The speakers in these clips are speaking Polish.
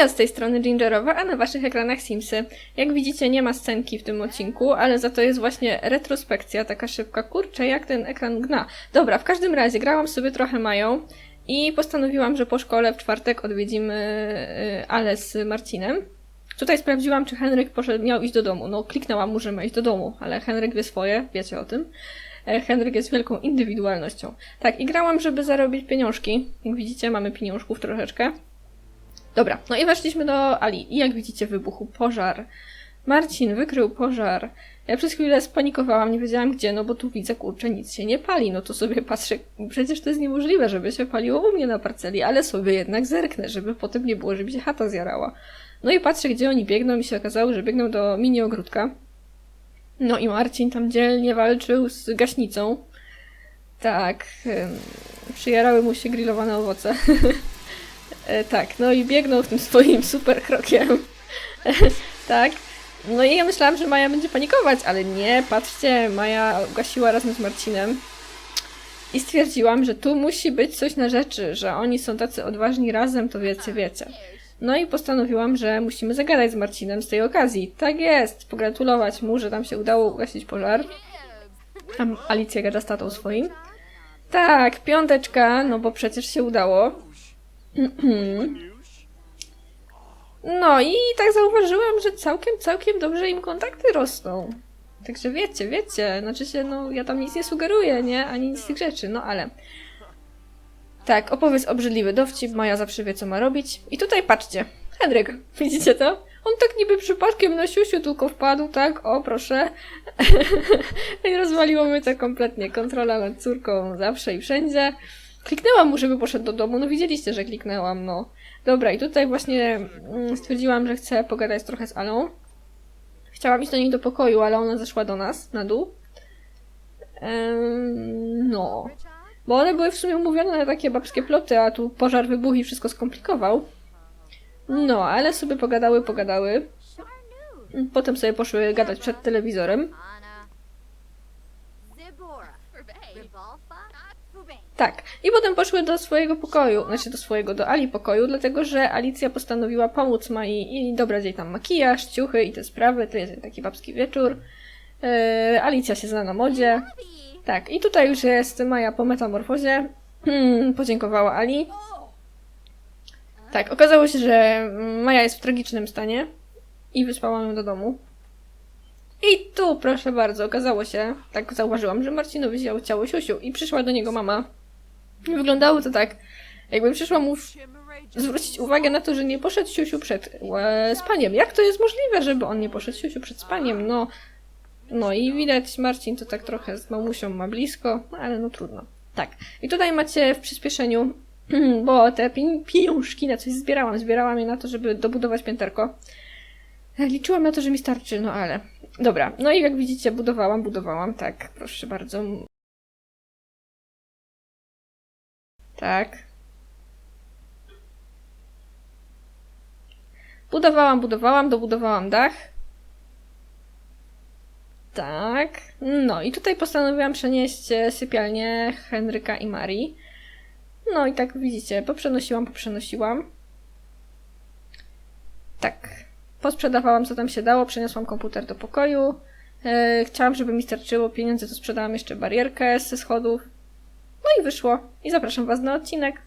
ja z tej strony Gingerowa, a na waszych ekranach Simsy. Jak widzicie nie ma scenki w tym odcinku, ale za to jest właśnie retrospekcja, taka szybka. Kurczę, jak ten ekran gna. Dobra, w każdym razie grałam sobie trochę Mają i postanowiłam, że po szkole w czwartek odwiedzimy y, Ale z Marcinem. Tutaj sprawdziłam, czy Henryk poszedł, miał iść do domu. No, kliknęłam mu, że ma iść do domu, ale Henryk wie swoje, wiecie o tym. E, Henryk jest wielką indywidualnością. Tak, i grałam, żeby zarobić pieniążki. Jak widzicie, mamy pieniążków troszeczkę. Dobra, no i weszliśmy do Ali. I jak widzicie, wybuchł pożar. Marcin wykrył pożar. Ja przez chwilę spanikowałam, nie wiedziałam gdzie, no bo tu widzę, kurczę, nic się nie pali. No to sobie patrzę, przecież to jest niemożliwe, żeby się paliło u mnie na parceli, ale sobie jednak zerknę, żeby potem nie było, żeby się chata zjarała. No i patrzę, gdzie oni biegną i się okazało, że biegną do mini ogródka. No i Marcin tam dzielnie walczył z gaśnicą. Tak, przyjarały mu się grillowane owoce. E, tak, no i biegnął tym swoim super krokiem. tak. No i ja myślałam, że Maja będzie panikować, ale nie, patrzcie, Maja gasiła razem z Marcinem. I stwierdziłam, że tu musi być coś na rzeczy, że oni są tacy odważni razem, to wiecie, wiecie. No i postanowiłam, że musimy zagadać z Marcinem z tej okazji. Tak jest, pogratulować mu, że tam się udało ugasić pożar. Tam Alicja gada z tatą swoim. Tak, piąteczka, no bo przecież się udało. No i tak zauważyłam, że całkiem, całkiem dobrze im kontakty rosną. Także wiecie, wiecie, znaczy się, no ja tam nic nie sugeruję, nie? Ani nic z tych rzeczy, no ale... Tak, opowiedz obrzydliwy dowcip, Maja zawsze wie, co ma robić. I tutaj patrzcie, Henryk, widzicie to? On tak niby przypadkiem na siusiu tylko wpadł, tak? O, proszę. I rozwaliło mnie to kompletnie. Kontrola nad córką zawsze i wszędzie. Kliknęłam mu, żeby poszedł do domu. No widzieliście, że kliknęłam, no. Dobra, i tutaj właśnie mm, stwierdziłam, że chcę pogadać trochę z Alą. Chciałam iść do niej do pokoju, ale ona zeszła do nas, na dół. Em, no. Bo one były w sumie umówione na takie babskie ploty, a tu pożar wybuchł i wszystko skomplikował. No, ale sobie pogadały, pogadały. Potem sobie poszły gadać przed telewizorem. Tak. I potem poszły do swojego pokoju, znaczy do swojego, do Ali pokoju, dlatego że Alicja postanowiła pomóc Mai i dobrać jej tam makijaż, ciuchy i te sprawy. To jest taki babski wieczór. Yy, Alicja się zna na modzie. Tak, i tutaj już jest Maja po metamorfozie. Hmm, podziękowała Ali. Tak, okazało się, że Maja jest w tragicznym stanie i wysłałam ją do domu. I tu, proszę bardzo, okazało się, tak zauważyłam, że Marcinowi wzięło ciało siusiu i przyszła do niego mama. Wyglądało to tak, jakby przyszła mu zwrócić uwagę na to, że nie poszedł siusiu przed e, spaniem. Jak to jest możliwe, żeby on nie poszedł siusiu przed spaniem? No, no i widać, Marcin to tak trochę z mamusią ma blisko, no ale no trudno. Tak. I tutaj macie w przyspieszeniu, bo te pi- pieniążki na coś zbierałam. Zbierałam je na to, żeby dobudować pięterko. Liczyłam na to, że mi starczy, no ale. Dobra, no i jak widzicie, budowałam, budowałam, tak, proszę bardzo. Tak. Budowałam, budowałam, dobudowałam dach. Tak. No i tutaj postanowiłam przenieść e, sypialnię Henryka i Marii. No i tak widzicie, poprzenosiłam, poprzenosiłam. Tak. Posprzedawałam co tam się dało, przeniosłam komputer do pokoju. E, chciałam, żeby mi starczyło pieniędzy, to sprzedałam jeszcze barierkę ze schodów. No i wyszło. I zapraszam Was na odcinek.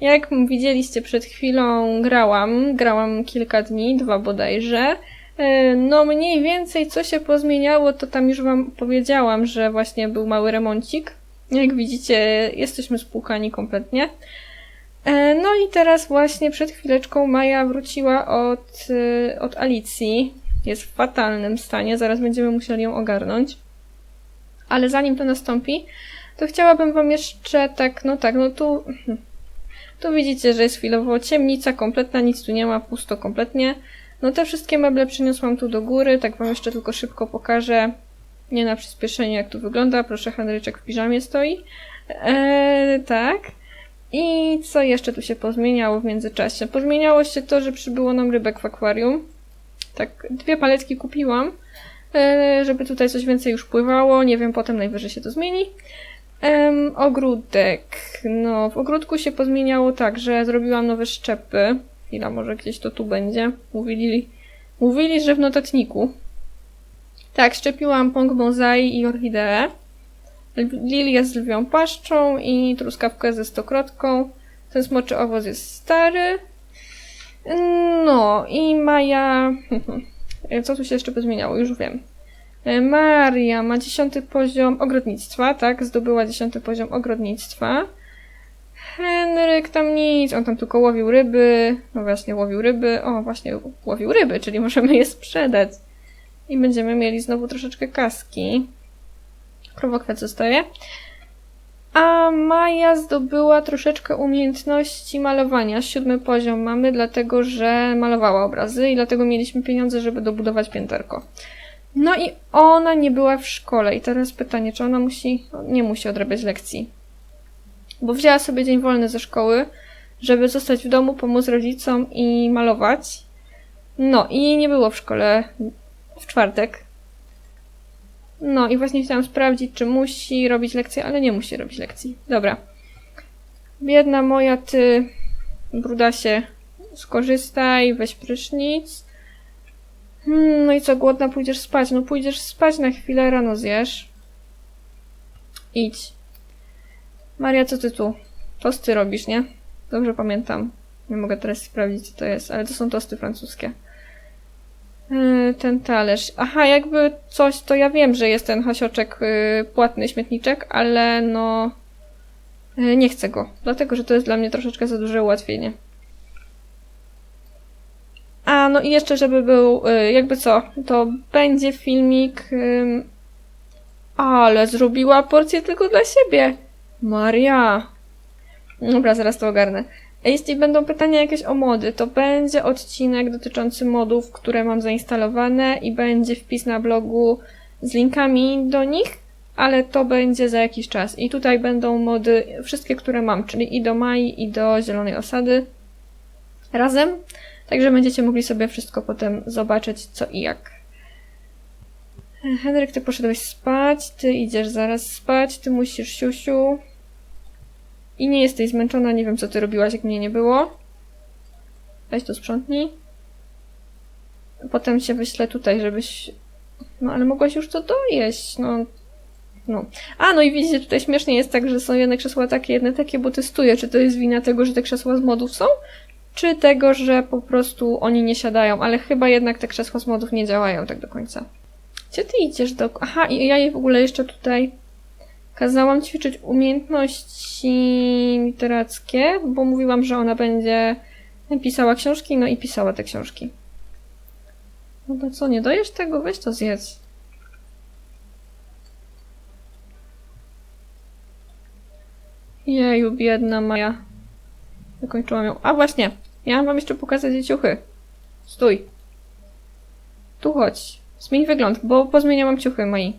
Jak widzieliście przed chwilą, grałam. Grałam kilka dni, dwa bodajże. E, No mniej więcej co się pozmieniało, to tam już Wam powiedziałam, że właśnie był mały remoncik. Jak widzicie, jesteśmy spłukani kompletnie. E, No i teraz właśnie przed chwileczką Maja wróciła od, y, od Alicji. Jest w fatalnym stanie, zaraz będziemy musieli ją ogarnąć. Ale zanim to nastąpi, to chciałabym Wam jeszcze tak, no tak, no tu, tu widzicie, że jest chwilowo ciemnica kompletna, nic tu nie ma, pusto kompletnie. No te wszystkie meble przeniosłam tu do góry, tak Wam jeszcze tylko szybko pokażę. Nie na przyspieszenie, jak tu wygląda. Proszę, Henryczek w piżamie stoi. Eee, tak. I co jeszcze tu się pozmieniało w międzyczasie? Pozmieniało się to, że przybyło nam rybek w akwarium. Tak, dwie paletki kupiłam, e, żeby tutaj coś więcej już pływało. Nie wiem, potem najwyżej się to zmieni. Em, ogródek. No, w ogródku się pozmieniało tak, że zrobiłam nowe szczepy. Chwila, może gdzieś to tu będzie. Mówili, mówili, że w notatniku. Tak, szczepiłam pąk bonsai i orchideę. Lilię z lwią paszczą i truskawkę ze stokrotką. Ten smoczy owoc jest stary. No i Maja... Co tu się jeszcze pozmieniało? Już wiem. E, Maria ma dziesiąty poziom ogrodnictwa, tak? Zdobyła dziesiąty poziom ogrodnictwa. Henryk tam nic, on tam tylko łowił ryby. No właśnie, łowił ryby. O, właśnie, łowił ryby, czyli możemy je sprzedać. I będziemy mieli znowu troszeczkę kaski. Krowokwiat zostaje. A Maja zdobyła troszeczkę umiejętności malowania. Siódmy poziom mamy, dlatego że malowała obrazy i dlatego mieliśmy pieniądze, żeby dobudować pięterko. No i ona nie była w szkole. I teraz pytanie, czy ona musi, nie musi odrabiać lekcji. Bo wzięła sobie dzień wolny ze szkoły, żeby zostać w domu, pomóc rodzicom i malować. No i nie było w szkole w czwartek. No i właśnie chciałam sprawdzić, czy musi robić lekcje, ale nie musi robić lekcji. Dobra. Biedna moja, ty, brudasie, skorzystaj, weź prysznic. Hmm, no i co, głodna, pójdziesz spać? No pójdziesz spać na chwilę, rano zjesz. Idź. Maria, co ty tu? Tosty robisz, nie? Dobrze pamiętam. Nie mogę teraz sprawdzić, co to jest, ale to są tosty francuskie. Yy, ten talerz. Aha, jakby coś, to ja wiem, że jest ten hasioczek yy, płatny śmietniczek, ale no yy, nie chcę go, dlatego że to jest dla mnie troszeczkę za duże ułatwienie. A, no i jeszcze, żeby był, yy, jakby co, to będzie filmik, ale zrobiła porcję tylko dla siebie. Maria. Dobra, zaraz to ogarnę. Jeśli będą pytania jakieś o mody, to będzie odcinek dotyczący modów, które mam zainstalowane i będzie wpis na blogu z linkami do nich, ale to będzie za jakiś czas. I tutaj będą mody, wszystkie, które mam, czyli i do Mai, i do Zielonej Osady razem. Także będziecie mogli sobie wszystko potem zobaczyć, co i jak. Henryk, ty poszedłeś spać, ty idziesz zaraz spać, ty musisz siusiu. I nie jesteś zmęczona, nie wiem co ty robiłaś, jak mnie nie było. Weź to sprzątnij. Potem się wyślę tutaj, żebyś... No ale mogłaś już to dojeść, no. No. A, no i widzicie, tutaj śmiesznie jest tak, że są jedne krzesła takie, jedne takie, bo testuję, czy to jest wina tego, że te krzesła z modów są, czy tego, że po prostu oni nie siadają, ale chyba jednak te krzesła z modów nie działają tak do końca. Gdzie ty idziesz do... Aha, i ja jej w ogóle jeszcze tutaj kazałam ćwiczyć umiejętności literackie, bo mówiłam, że ona będzie pisała książki, no i pisała te książki. No to co, nie dojesz tego? Weź to zjedz. Jeju, biedna Maja. Zakończyłam ją. A właśnie, miałam wam jeszcze pokazać jej ciuchy. Stój. Tu chodź. Zmień wygląd, bo pozmieniałam ciuchy Mai.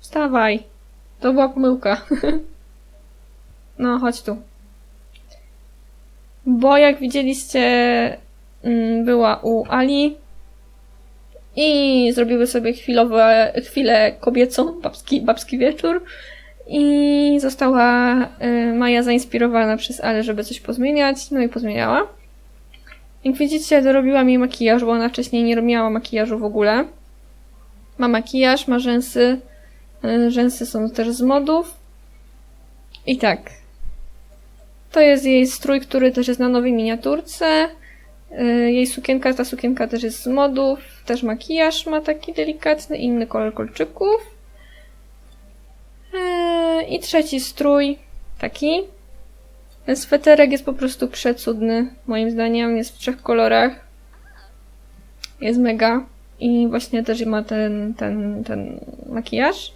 Wstawaj. To była pomyłka. no, chodź tu. Bo jak widzieliście, mm, była u Ali i zrobiły sobie chwilowe, chwilę kobiecą, babski, babski wieczór i została y, Maja zainspirowana przez Ale, żeby coś pozmieniać, no i pozmieniała. Jak widzicie, dorobiłam jej makijaż, bo ona wcześniej nie miała makijażu w ogóle. Ma makijaż, ma rzęsy, y, rzęsy są też z modów. I tak. To jest jej strój, który też jest na nowej miniaturce. Y, Jej sukienka, ta sukienka też jest z modów. Też makijaż ma taki delikatny, inny kolor kolczyków. Yy, I trzeci strój, taki. Ten sweterek jest po prostu przecudny, moim zdaniem. Jest w trzech kolorach. Jest mega. I właśnie też ma ten, ten, ten makijaż.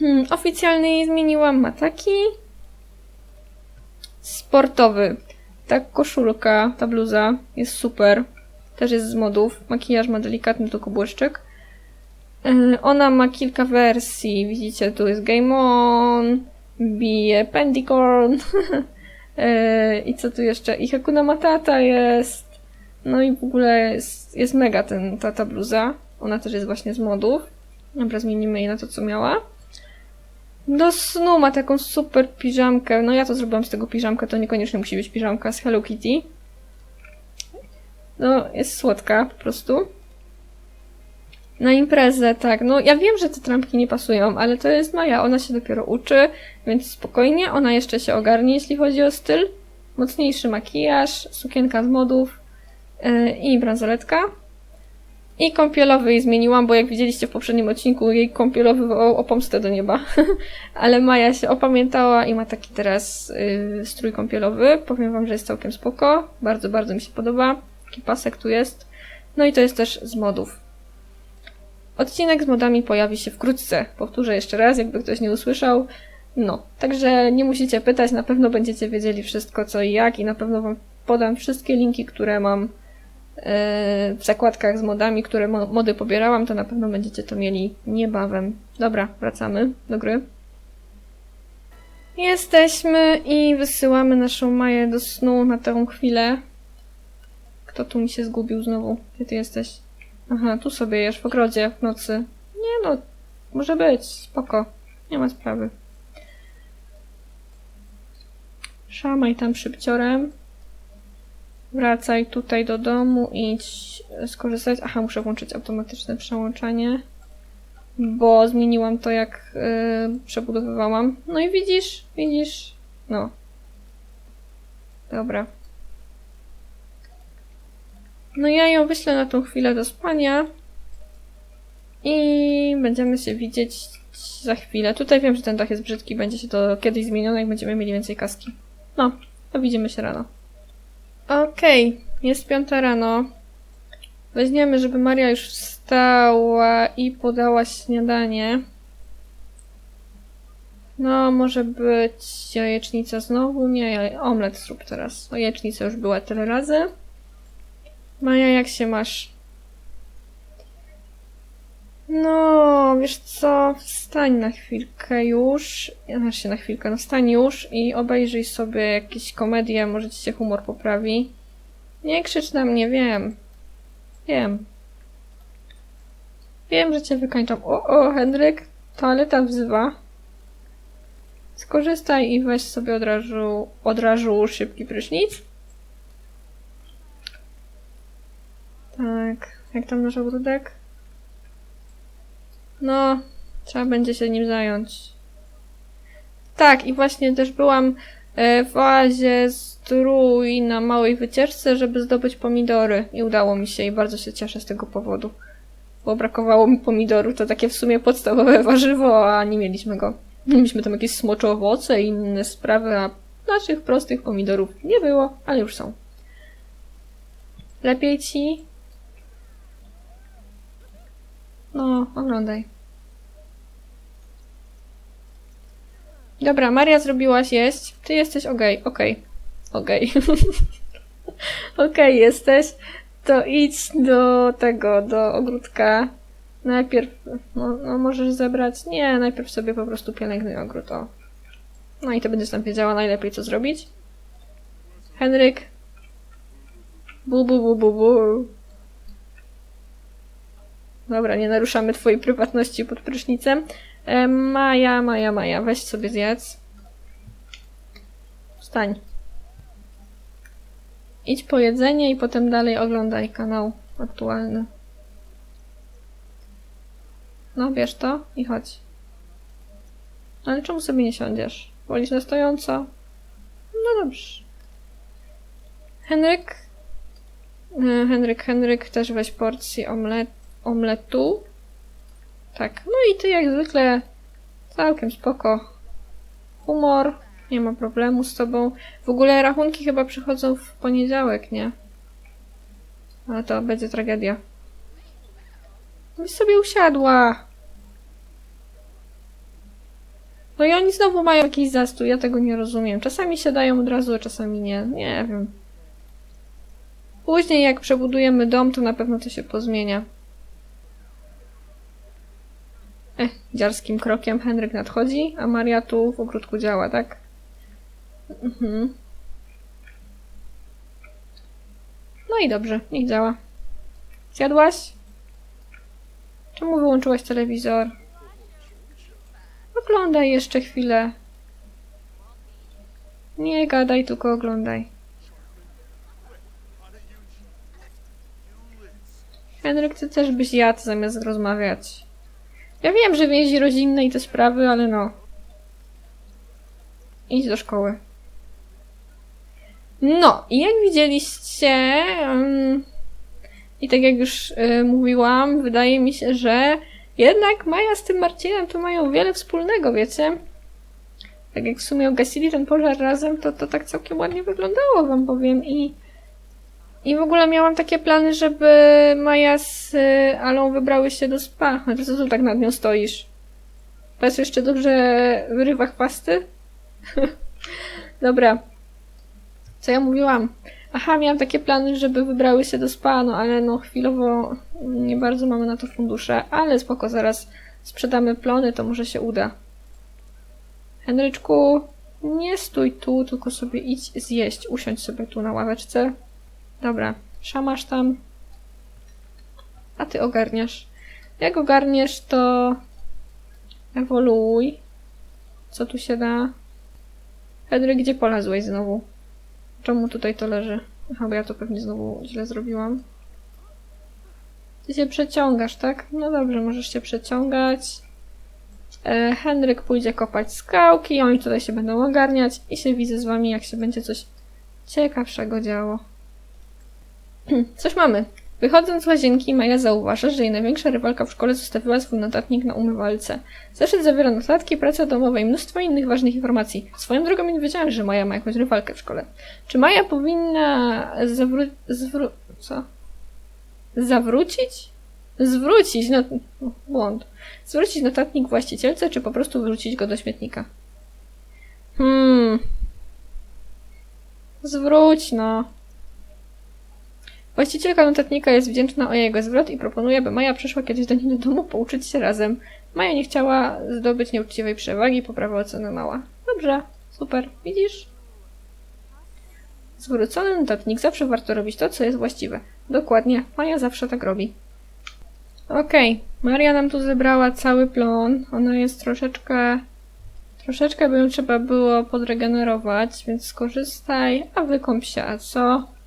Hmm, oficjalny jej zmieniłam. Ma taki. Sportowy. Ta koszulka, ta bluza jest super. Też jest z modów. Makijaż ma delikatny tylko błyszczyk. Yy, Ona ma kilka wersji. Widzicie, tu jest Game On, bije Pendicorn. Yy, I co tu jeszcze? I Hakuna Matata jest. No i w ogóle jest, jest mega ten, ta, ta bluza. Ona też jest właśnie z modów. Dobra, zmienimy jej na to, co miała. Do snu ma taką super piżamkę. No ja to zrobiłam z tego piżamkę, to niekoniecznie musi być piżamka z Hello Kitty. No, jest słodka po prostu. Na imprezę, tak. No, ja wiem, że te trampki nie pasują, ale to jest Maja. Ona się dopiero uczy, więc spokojnie. Ona jeszcze się ogarnie, jeśli chodzi o styl. Mocniejszy makijaż, sukienka z modów yy, i bransoletka. I kąpielowy jej zmieniłam, bo jak widzieliście w poprzednim odcinku, jej kąpielowy wołał o pomstę do nieba. Ale Maja się opamiętała i ma taki teraz yy, strój kąpielowy. Powiem wam, że jest całkiem spoko. Bardzo, bardzo mi się podoba. Taki pasek tu jest. No i to jest też z modów. Odcinek z modami pojawi się wkrótce. Powtórzę jeszcze raz, jakby ktoś nie usłyszał. No, także nie musicie pytać, na pewno będziecie wiedzieli wszystko co i jak i na pewno wam podam wszystkie linki, które mam yy, w zakładkach z modami, które mo- mody pobierałam, to na pewno będziecie to mieli niebawem. Dobra, wracamy do gry. Jesteśmy i wysyłamy naszą Maję do snu na tę chwilę. Kto tu mi się zgubił znowu? Gdzie ty jesteś? Aha, tu sobie jesz w ogrodzie w nocy. Nie no, może być, spoko. Nie ma sprawy. Szamaj tam szybciorem. Wracaj tutaj do domu, idź skorzystać. Aha, muszę włączyć automatyczne przełączanie, bo zmieniłam to jak yy, przebudowywałam. No i widzisz, widzisz. No. Dobra. No ja ją wyślę na tą chwilę do spania i będziemy się widzieć za chwilę. Tutaj wiem, że ten dach jest brzydki, będzie się to kiedyś zmienione, jak będziemy mieli więcej kaski. No, to widzimy się rano. Okej, jest piąta rano. Weźmiemy, żeby Maria już wstała i podała śniadanie. No, może być jajecznica znowu? Nie, omlet zrób teraz. O, jajecznica już była tyle razy. Maja, jak się masz? No, wiesz co, wstań na chwilkę już, znaczy się na chwilkę, no wstań już i obejrzyj sobie jakieś komedie, może ci się humor poprawi. Nie krzycz na mnie, wiem. Wiem. Wiem, że cię wykańczam. O, o, Henryk, toaleta wzywa. Skorzystaj i weź sobie od razu, od razu szybki prysznic. Tak, jak tam nasz ogródek? No, trzeba będzie się nim zająć. Tak, i właśnie też byłam e, w oazie strój na małej wycieczce, żeby zdobyć pomidory. I udało mi się i bardzo się cieszę z tego powodu. Bo brakowało mi pomidoru, to takie w sumie podstawowe warzywo, a nie mieliśmy go. Mieliśmy tam jakieś smocze owoce i inne sprawy, a naszych prostych pomidorów nie było, ale już są. Lepiej ci? No, oglądaj. Dobra, Maria zrobiłaś jeść. Ty jesteś okej, okej, okej. Okej, jesteś. To idź do tego, do ogródka. Najpierw, no, no możesz zebrać. Nie, najpierw sobie po prostu pielęgnuj ogród, o. No i to będziesz tam wiedziała najlepiej, co zrobić. Henryk. Bu, bu, bu, bu, bu. Dobra, nie naruszamy twojej prywatności pod prysznicem. E, Maja, Maja, Maja, weź sobie zjedz. Wstań. Idź po jedzenie i potem dalej oglądaj kanał aktualny. No, bierz to i chodź. Ale czemu sobie nie siądziesz? Wolisz na stojąco? No dobrze. Henryk? E, Henryk, Henryk, też weź porcję omlet, omletu. Tak, no i ty jak zwykle całkiem spoko. Humor, nie ma problemu z tobą. W ogóle rachunki chyba przychodzą w poniedziałek, nie? Ale to będzie tragedia. Byś sobie usiadła. No i oni znowu mają jakiś zastój, ja tego nie rozumiem. Czasami siadają od razu, a czasami nie. Nie wiem. Później jak przebudujemy dom, to na pewno to się pozmienia. Eh, dziarskim krokiem Henryk nadchodzi, a Maria tu w ogródku działa, tak? Mhm. No i dobrze, niech działa. Zjadłaś? Czemu wyłączyłaś telewizor? Oglądaj jeszcze chwilę. Nie gadaj, tylko oglądaj. Henryk, ty też byś jadł zamiast rozmawiać. Ja wiem, że więzi rodzinne i te sprawy, ale no. Idź do szkoły. No, i jak widzieliście, em, i tak jak już y, mówiłam, wydaje mi się, że jednak Maja z tym Marcinem to mają wiele wspólnego, wiecie? Tak jak w sumie ugasili ten pożar razem, to to tak całkiem ładnie wyglądało, wam powiem. I, i w ogóle miałam takie plany, żeby Maja z y, Alą wybrały się do spa. A ty co tu tak nad nią stoisz? Patrz jeszcze dobrze w rywach pasty? Dobra. Co ja mówiłam? Aha, miałam takie plany, żeby wybrały się do spa, no ale no chwilowo nie bardzo mamy na to fundusze, ale spoko, zaraz sprzedamy plony, to może się uda. Henryczku, nie stój tu, tylko sobie idź zjeść. Usiądź sobie tu na ławeczce. Dobra, szamasz tam. A ty ogarniasz. Jak ogarniesz, to ewoluuj. Co tu się da? Henryk, gdzie polazłeś znowu? Czemu tutaj to leży? Aha, bo ja to pewnie znowu źle zrobiłam. Ty się przeciągasz, tak? No dobrze, możesz się przeciągać. E, Henryk pójdzie kopać skałki, oni tutaj się będą ogarniać i się widzę z wami, jak się będzie coś ciekawszego działo. Coś mamy. Wychodząc z łazienki, Maja zauważa, że jej największa rywalka w szkole zostawiła swój notatnik na umywalce. Zeszyt zawiera notatki, prace domowe i mnóstwo innych ważnych informacji. Swoją drogą nie wiedziałem, że Maja ma jakąś rywalkę w szkole. Czy Maja powinna zawrócić... Zwró... co? Zawrócić? Zwrócić, no... błąd. Zwrócić notatnik właścicielce, czy po prostu wyrzucić go do śmietnika? Hmm... Zwróć, no. Właścicielka notatnika jest wdzięczna o jego zwrot i proponuje, by Maja przyszła kiedyś do niej do domu pouczyć się razem. Maja nie chciała zdobyć nieuczciwej przewagi, poprawa oceny mała. Dobrze, super, widzisz? Zwrócony notatnik zawsze warto robić to, co jest właściwe. Dokładnie, Maja zawsze tak robi. Okej, Maria nam tu zebrała cały plon. Ona jest troszeczkę... Troszeczkę by ją trzeba było podregenerować, więc skorzystaj, a wykąp się, a co?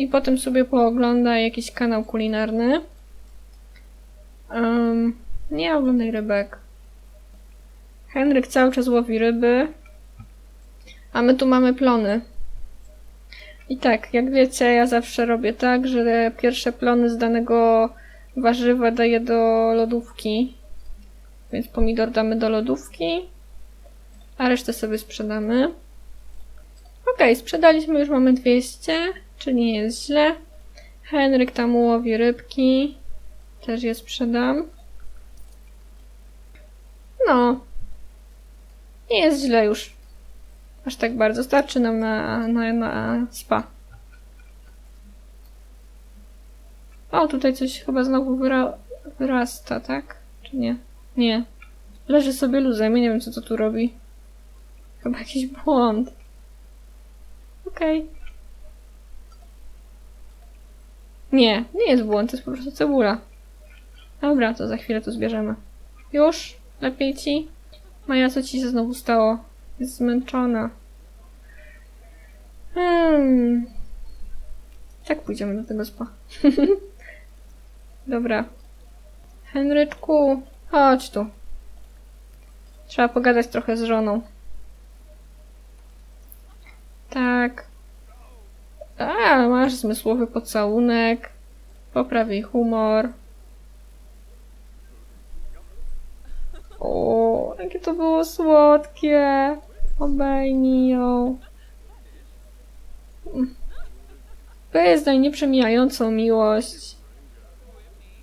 I potem sobie pooglądaj jakiś kanał kulinarny. Um, nie oglądaj rybek. Henryk cały czas łowi ryby. A my tu mamy plony. I tak, jak wiecie, ja zawsze robię tak, że pierwsze plony z danego warzywa daję do lodówki. Więc pomidor damy do lodówki. A resztę sobie sprzedamy. Okej, sprzedaliśmy, już mamy 200, czy nie jest źle. Henryk tam łowi rybki. Też je sprzedam. No. Nie jest źle już. Aż tak bardzo. Starczy nam na, na, na spa. O, tutaj coś chyba znowu wyra wyrasta, tak? Czy nie? Nie. Leży sobie luzem. Nie wiem, co to tu robi. Chyba jakiś błąd. Okej. Nie, nie jest błąd, to jest po prostu cebula. Dobra, to za chwilę to zbierzemy. Już? Lepiej ci? Maja, co ci się znowu stało? Jest zmęczona. Hmm. Tak pójdziemy do tego spa. Dobra. Henryczku, chodź tu. Trzeba pogadać trochę z żoną. Tak. A, masz zmysłowy pocałunek. Popraw jej humor. O, jakie to było słodkie. Obejmij ją. Wyznaj nieprzemijającą miłość.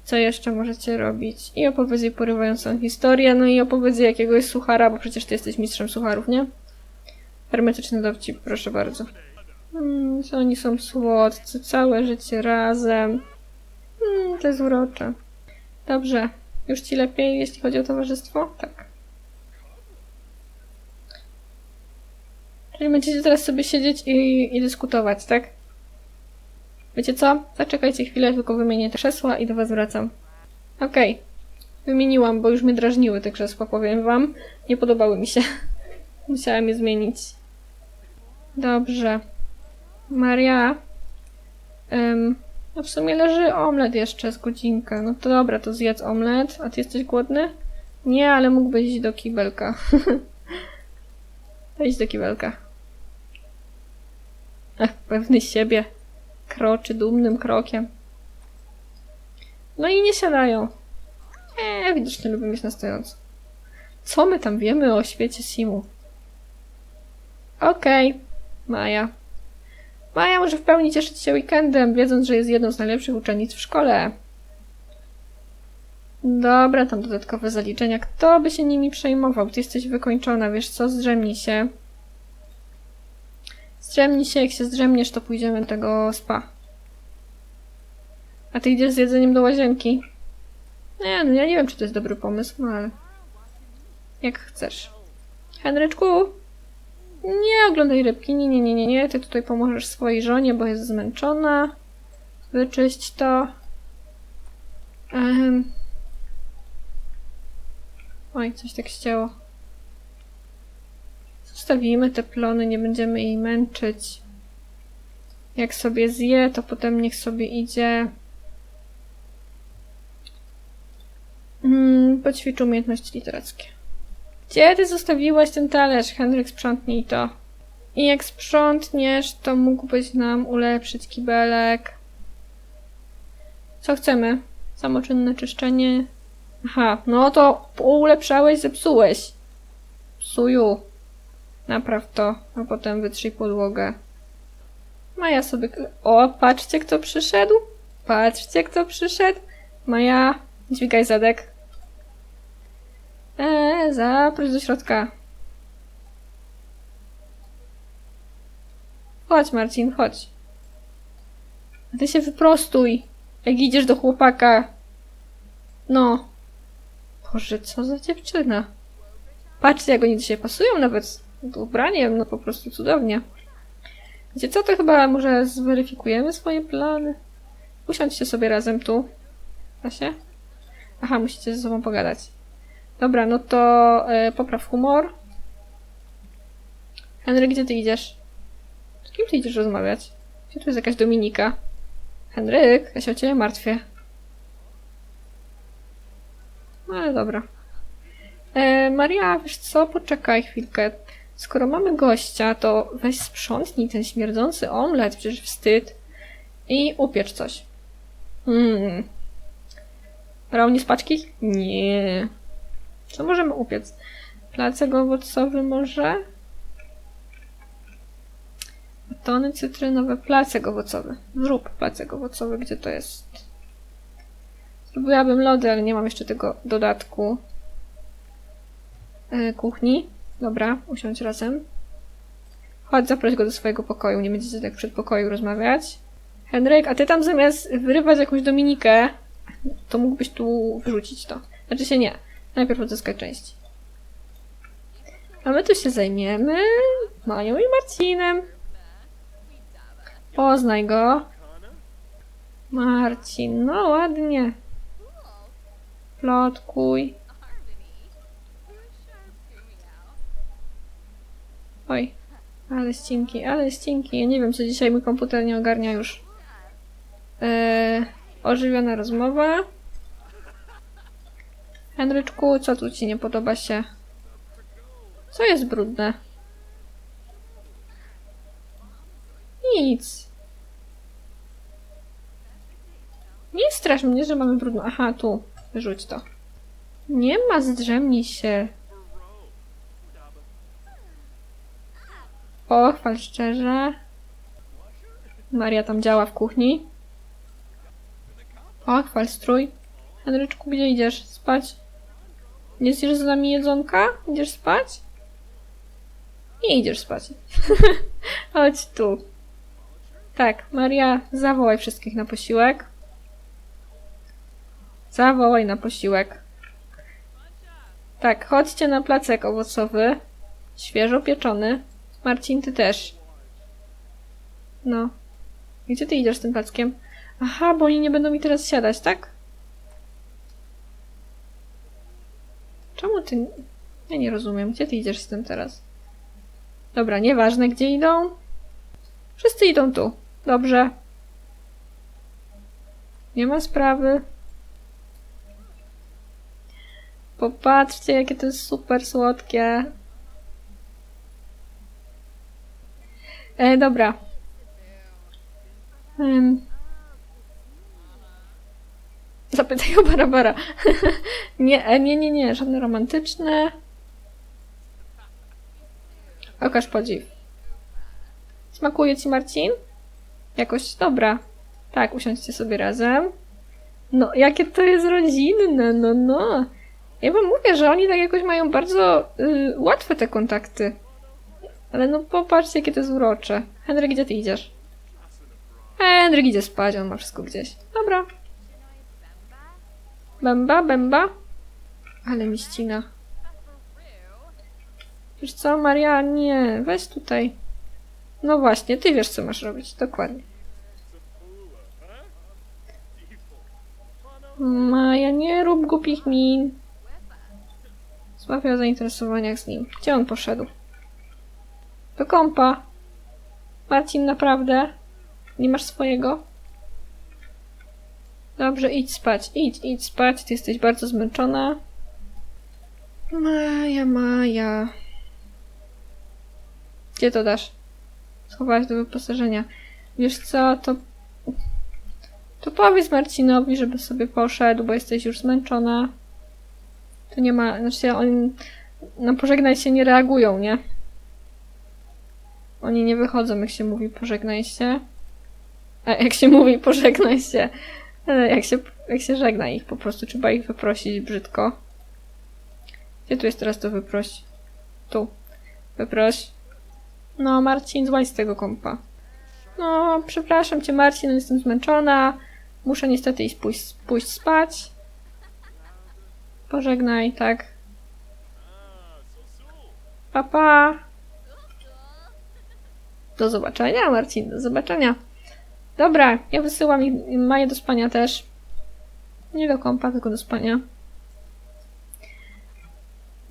Co jeszcze możecie robić? I opowiedz jej porywającą historię, no i opowiedz jej jakiegoś suchara, bo przecież ty jesteś mistrzem sucharów, nie? Hermetyczny dowcip, proszę bardzo. Mm, że oni są słodcy, całe życie razem. Mm, to jest urocze. Dobrze. Już ci lepiej, jeśli chodzi o towarzystwo? Tak. Czyli będziecie teraz sobie siedzieć i, i dyskutować, tak? Wiecie co? Zaczekajcie chwilę, tylko wymienię te krzesła i do was wracam. Okej. Wymieniłam, bo już mnie drażniły te krzesła, powiem wam. Nie podobały mi się. Musiałam je zmienić. Dobrze. Maria. Ym, no w sumie leży omlet jeszcze z godzinkę. No to dobra, to zjedz omlet. A ty jesteś głodny? Nie, ale mógłbyś iść do kibelka. Idź do kibelka. Ach, pewny siebie. Kroczy dumnym krokiem. No i nie siadają. Eee, widocznie lubię mieć na stojąco. Co my tam wiemy o świecie Simu? Okej, Maja. Maja może w pełni cieszyć się weekendem, wiedząc, że jest jedną z najlepszych uczennic w szkole. Dobra, tam dodatkowe zaliczenia. Kto by się nimi przejmował? Ty jesteś wykończona, wiesz co? Zdrzemnij się. Zdrzemnij się, jak się zdrzemniesz, to pójdziemy do tego spa. A ty idziesz z jedzeniem do łazienki? Nie, no ja nie wiem, czy to jest dobry pomysł, no ale... Jak chcesz. Henryczku? Nie oglądaj rybki, nie, nie, nie, nie, nie. Ty tutaj pomożesz swojej żonie, bo jest zmęczona. Wyczyść to. Ehm. Oj, coś tak ścięło. Zostawimy te plony, nie będziemy jej męczyć. Jak sobie zje, to potem niech sobie idzie. Mm, poćwicz umiejętności literackie. Gdzie ty zostawiłaś ten talerz? Henryk, sprzątnij to. I jak sprzątniesz, to mógłbyś nam ulepszyć kibelek. Co chcemy? Samoczynne czyszczenie. Aha, no to ulepszałeś, zepsułeś. Psuju. Napraw to, a potem wytrzyj podłogę. Maja sobie... O, patrzcie kto przyszedł. Patrzcie kto przyszedł. Maja, dźwigaj zadek. Eee, zaproś do środka. Chodź, Marcin, chodź. A ty się wyprostuj, jak idziesz do chłopaka. No. Boże, co za dziewczyna. Patrzcie, jak oni dzisiaj pasują, nawet ubraniem, no po prostu cudownie. Wiecie co, to chyba może zweryfikujemy swoje plany? Usiądźcie sobie razem tu. Da się? Aha, musicie ze sobą pogadać. Dobra, no to e, popraw humor. Henryk, gdzie ty idziesz? Z kim ty idziesz rozmawiać? Gdzie tu jest jakaś Dominika? Henryk, ja się o ciebie martwię. No ale dobra. E, Maria, wiesz co? Poczekaj chwilkę. Skoro mamy gościa, to weź sprzątnij ten śmierdzący omlet, przecież wstyd. I upiecz coś. Mmm. Brownie z paczki? Nie. Co możemy upiec? Placek owocowy może? Batony cytrynowe, placek owocowy. Zrób placek owocowy, gdzie to jest? Zrobiłabym lody, ale nie mam jeszcze tego dodatku e, kuchni. Dobra, usiądź razem. Chodź, zaproś go do swojego pokoju, nie będziecie tak w przedpokoju rozmawiać. Henryk, a ty tam zamiast wyrywać jakąś Dominikę, to mógłbyś tu wyrzucić to. Znaczy się nie. Najpierw odzyskać części. A my tu się zajmiemy Mają i Marcinem. Poznaj go. Marcin, no ładnie. Plotkuj. Oj, ale ścinki, ale ścinki. Ja nie wiem, czy dzisiaj mój komputer nie ogarnia już. Eee, ożywiona rozmowa. Henryczku, co tu ci nie podoba się? Co jest brudne? Nic. Nie strasz mnie, że mamy brudno. Aha, tu. Wyrzuć to. Nie ma, zdrzemnij się. Pochwal szczerze. Maria tam działa w kuchni. Pochwal strój. Henryczku, gdzie idziesz? Spać? Nie zjesz z nami jedzonka? Idziesz spać? Nie idziesz spać. Chodź tu. Tak, Maria, zawołaj wszystkich na posiłek. Zawołaj na posiłek. Tak, chodźcie na placek owocowy. Świeżo pieczony. Marcin, ty też. No. Gdzie ty idziesz z tym plackiem? Aha, bo oni nie będą mi teraz siadać, tak? Ty... Ja nie rozumiem. Gdzie ty idziesz z tym teraz? Dobra, nieważne gdzie idą. Wszyscy idą tu. Dobrze. Nie ma sprawy. Popatrzcie, jakie to jest super słodkie. E, dobra. Em. Zapytaj o Barabara. nie, e, nie, nie, nie, żadne romantyczne. Okaż podziw. Smakuje ci, Marcin? Jakoś dobra. Tak, usiądźcie sobie razem. No, jakie to jest rodzinne, no, no. Ja wam mówię, że oni tak jakoś mają bardzo y, łatwe te kontakty. Ale no popatrzcie, jakie to jest urocze. Henryk, gdzie ty idziesz? Henryk idzie spać, on ma wszystko gdzieś. Dobra. Bęba, bęba. Ale mi ścina. Wiesz co, Maria, nie, weź tutaj. No właśnie, ty wiesz, co masz robić, dokładnie. Maja, nie rób głupich min. Sławia o zainteresowaniach z nim. Gdzie on poszedł? Do kąpa. Marcin, naprawdę? Nie masz swojego? Dobrze, idź spać. Idź, idź spać. Ty jesteś bardzo zmęczona. Maja, Maja. Gdzie to dasz? Schowałaś do wyposażenia. Wiesz co, to... To powiedz Marcinowi, żeby sobie poszedł, bo jesteś już zmęczona. To nie ma... Znaczy, oni na pożegnaj się nie reagują, nie? Oni nie wychodzą, jak się mówi pożegnaj się. A jak się mówi pożegnaj się. Jak się, jak się żegna ich, po prostu trzeba ich wyprosić brzydko. Gdzie tu jest teraz to wyproś? Tu. Wyproś. No, Marcin, złaź z tego kąpa. No, przepraszam cię, Marcin, jestem zmęczona. Muszę niestety iść pójść, pójść spać. Pożegnaj, tak. Papa. Pa. Do zobaczenia, Marcin, do zobaczenia. Dobra, ja wysyłam Maję do spania też. Nie do kąpa, tylko do spania.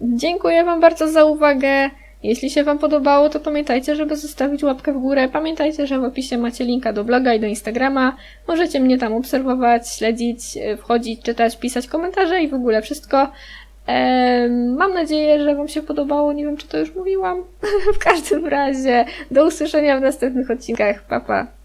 Dziękuję Wam bardzo za uwagę. Jeśli się Wam podobało, to pamiętajcie, żeby zostawić łapkę w górę. Pamiętajcie, że w opisie macie linka do bloga i do Instagrama. Możecie mnie tam obserwować, śledzić, e, wchodzić, czytać, pisać komentarze i w ogóle wszystko. Mam nadzieję, że Wam się podobało. Nie wiem, czy to już mówiłam. w każdym razie, do usłyszenia w następnych odcinkach. Pa, pa.